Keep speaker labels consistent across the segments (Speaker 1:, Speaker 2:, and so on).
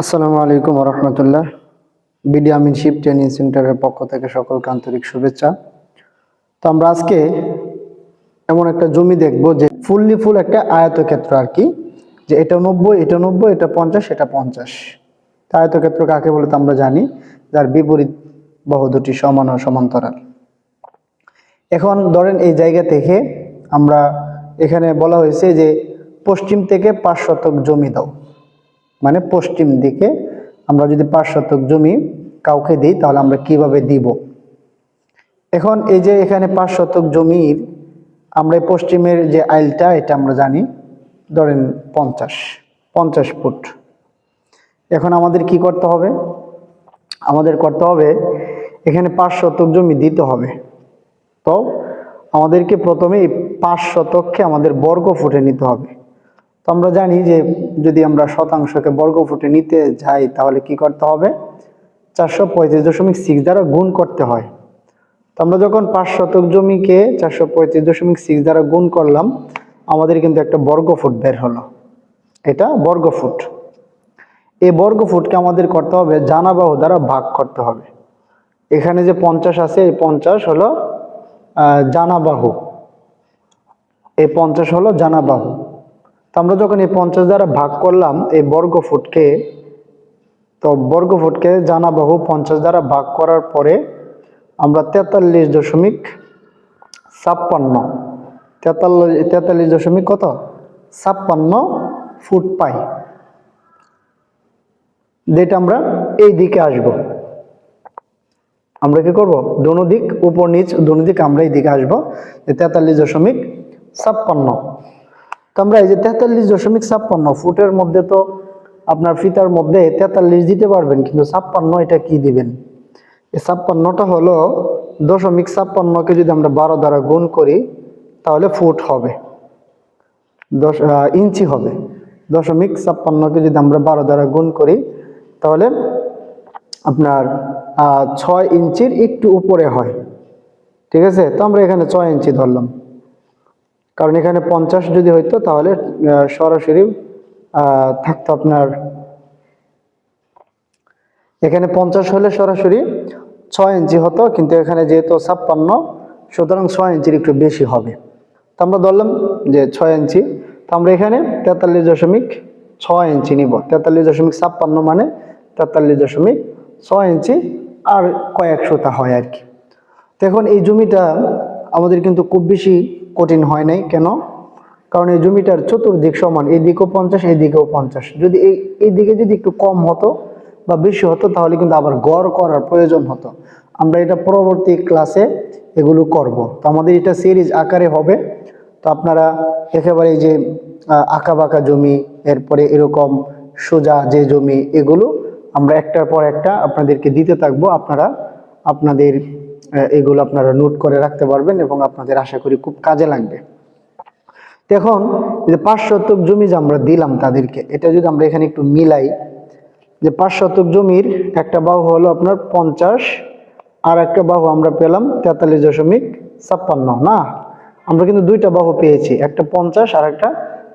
Speaker 1: আসসালামু আলাইকুম রহমতুল্লাহ বিডি আমিন শিপ ট্রেনিং সেন্টারের পক্ষ থেকে সকলকে আন্তরিক শুভেচ্ছা। তো আমরা আজকে এমন একটা জমি দেখব যে ফুললি ফুল একটা আয়তক্ষেত্র আর কি, যে এটা নব্বই এটা নব্বই, এটা পঞ্চাশ এটা পঞ্চাশ। তা আয়তক্ষেত্র কাকে বলে তো আমরা জানি, যার বিপরীত বহু দুটি সমান ও সমান্তরাল। এখন ধরেন এই জায়গা থেকে আমরা এখানে বলা হয়েছে যে পশ্চিম থেকে পাঁচ শতক জমি দাও। মানে পশ্চিম দিকে আমরা যদি পাঁচ শতক জমি কাউকে দিই, তাহলে আমরা কীভাবে দিব? এখন এই যে এখানে পাঁচ শতক জমির আমরা পশ্চিমের যে আইলটা, এটা আমরা জানি, ধরেন পঞ্চাশ পঞ্চাশ ফুট। এখন আমাদের কি করতে হবে? আমাদের করতে হবে, এখানে পাঁচ শতক জমি দিতে হবে। তো আমাদেরকে প্রথমে পাঁচ শতককে আমাদের বর্গ ফুটে নিতে হবে। তো আমরা জানি যে যদি আমরা শতাংশকে বর্গফুটে নিতে যাই, তাহলে কি করতে হবে? চারশো পঁয়ত্রিশ দশমিক সিক্স দ্বারা গুণ করতে হয়। তো আমরা যখন পাঁচ শতক জমিকে চারশো পঁয়ত্রিশ দশমিক সিক্স দ্বারা গুণ করলাম, আমাদের কিন্তু একটা বর্গফুট বের হলো। এটা বর্গফুট। এই বর্গফুটকে আমাদের করতে হবে জানাবাহু দ্বারা ভাগ করতে হবে। এখানে যে পঞ্চাশ আছে, এই পঞ্চাশ হলো জানাবাহু। এই পঞ্চাশ হলো জানাবাহু। তো আমরা যখন এই পঞ্চাশ দ্বারা ভাগ করলাম, এই বর্গ ফুটকে, তো বর্গ ফুটকে জানাবাহু পঞ্চাশ দ্বারা ভাগ করার পরে আমরা তেতাল্লিশ দশমিক ছাপ্পান্ন, তেতাল্লিশ তেতাল্লিশ দশমিক কত? ছাপ্পান্ন ফুট পাই। যেটা আমরা এই দিকে আসব। আমরা কি করব? দোনো দিক, উপর নিচ, দোনো দিক আমরা এই দিকে আসব তেতাল্লিশ দশমিক ছাপ্পান্ন। তো আমরা এই যে তেতাল্লিশ দশমিক ছাপ্পান্ন, ফুটের মধ্যে তো আপনার ফিতার মধ্যে তেতাল্লিশ দিতে পারবেন, কিন্তু ছাপ্পান্ন এটা কি দিবেন? এই ছাপ্পান্নটা হলো দশমিক ছাপ্পান্নকে যদি আমরা বারো দ্বারা গুণ করি, তাহলে ফুট হবে। দশ ইঞ্চি হবে। দশমিক ছাপ্পান্নকে যদি আমরা বারো দ্বারা গুণ করি, তাহলে আপনার ছয় ইঞ্চির একটু উপরে হয়। ঠিক আছে? তো আমরা এখানে ছয় ইঞ্চি ধরলাম। কারণ এখানে পঞ্চাশ যদি হইতো তাহলে সরাসরি থাকতো আপনার, এখানে পঞ্চাশ হলে সরাসরি ছয় ইঞ্চি হতো, কিন্তু এখানে যেহেতু ছাপ্পান্ন, সুতরাং ছয় ইঞ্চির একটু বেশি হবে। তো আমরা ধরলাম যে ছয় ইঞ্চি, তো আমরা এখানে তেতাল্লিশ দশমিক ছয় ইঞ্চি নিব। তেতাল্লিশ দশমিক ছাপ্পান্ন মানে তেতাল্লিশ দশমিক ছয় ইঞ্চি আর কয়েক সুতা হয় আর কি। তো এখন এই জমিটা আমাদের কিন্তু খুব বেশি কঠিন হয় নাই। কেন? কারণ এই জমিটার চতুর্দিক সমান, এই দিকেও পঞ্চাশ, এই দিকেও পঞ্চাশ। যদি এই এই দিকে যদি একটু কম হতো বা বেশি হতো, তাহলে কিন্তু আবার গড় করার প্রয়োজন হতো। আমরা এটা পরবর্তী ক্লাসে এগুলো করব। তো আমাদের এটা সিরিজ আকারে হবে। তো আপনারা একেবারে যে আঁকা বাঁকা জমি, এরপরে এরকম সোজা যে জমি, এগুলো আমরা একটার পর একটা আপনাদেরকে দিতে থাকব। আপনারা আপনাদের এগুলো আপনারা নোট করে রাখতে পারবেন এবং আপনাদের আশা করি খুব কাজে লাগবে। এখন যে পাঁচ শতক জমি যে আমরা দিলাম তাদেরকে, এটা যদি আমরা এখানে একটু মিলাই, যে পাঁচ শতক জমির একটা বাহু হলো আপনার পঞ্চাশ, আর একটা বাহু আমরা পেলাম তেতাল্লিশ দশমিক ছাপ্পান্ন, না? আমরা কিন্তু দুইটা বাহু পেয়েছি, একটা পঞ্চাশ আর একটা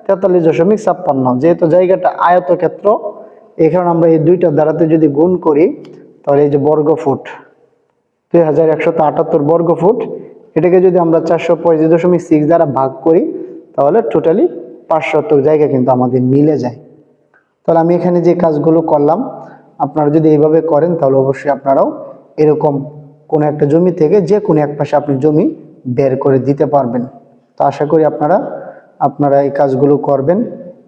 Speaker 1: তেতাল্লিশ দশমিক ছাপ্পান্ন। যেহেতু জায়গাটা আয়তক্ষেত্র এখানে আমরা এই দুইটা দ্বারাতে যদি গুণ করি, তাহলে এই যে বর্গ ফুট দুই হাজার আটাত্তর বর্গ ফুট। এটাকে যদি আমরা চারশো পঁয়ত্রিশ দশমিক সিক্স দ্বারা ভাগ করি, তাহলে টোটালি পাঁচ শতক জায়গা কিন্তু আমাদের মিলে যায়। তাহলে আমি এখানে যে কাজগুলো করলাম, আপনারা যদি এইভাবে করেন, তাহলে অবশ্যই আপনারাও এরকম কোনো একটা জমি থেকে যে কোনো এক পাশে আপনি জমি বের করে দিতে পারবেন। তো আশা করি আপনারা আপনারা এই কাজগুলো করবেন।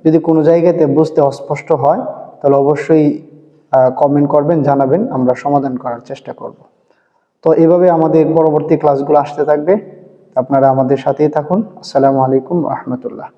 Speaker 1: যদি কোনো জায়গাতে বুঝতে অস্পষ্ট হয়, তাহলে অবশ্যই কমেন্ট করবেন, জানাবেন, আমরা সমাধান করার চেষ্টা করব। তো এভাবে আমাদের পরবর্তী ক্লাসগুলো আসতে থাকবে। আপনারা আমাদের সাথেই থাকুন। আসসালামু আলাইকুম রহমতুল্লাহ।